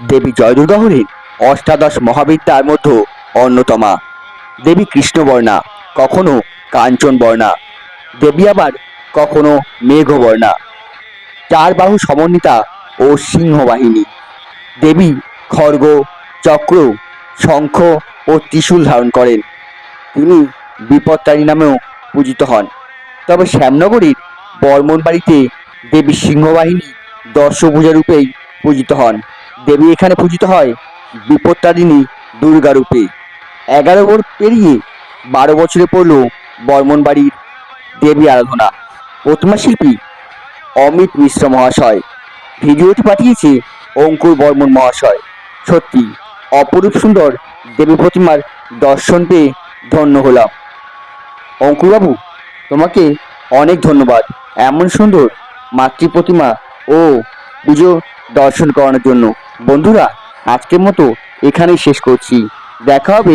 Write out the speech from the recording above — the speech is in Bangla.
দেবী জয়দুর্গা হলেন অষ্টাদশ মহাবিদ্যার মধ্যে অন্যতমা। দেবী কৃষ্ণবর্ণা, কখনো কাঞ্চনবর্ণা। দেবী আবার কখনো মেঘবর্ণা। চার বাহু সমন্বিতা ও সিংহবাহিনী। দেবী খড়গ চক্র, শঙ্খ ও ত্রিশূল ধারণ করেন। তিনি বিপত্তারী নামেও পূজিত হন। তবে শ্যামনগরীর বর্মন বাড়িতে দেবী সিংহবাহিনী দর্শভূজা রূপেই পূজিত হন। দেবী এখানে পূজিত হয় বিপত্তারিণী দুর্গা রূপে এগারো বছর পেরিয়ে বারো বছরে পড়ল বর্মন বাড়ির দেবী আরাধনা। প্রতিমা শিল্পী অমিত মিশ্র মহাশয়। ভিডিওটি পাঠিয়েছে অঙ্কুর বর্মন মহাশয়। সত্যি, অপরূপ সুন্দর দেবী প্রতিমার দর্শন পেয়ে ধন্য হলাম। অঙ্কুরবাবু, তোমাকে অনেক ধন্যবাদ এমন সুন্দর মাতৃ প্রতিমা ও পুজো দর্শন করানোর জন্য। বন্ধুরা আজকের মতো এখানেই শেষ করছি। দেখা হবে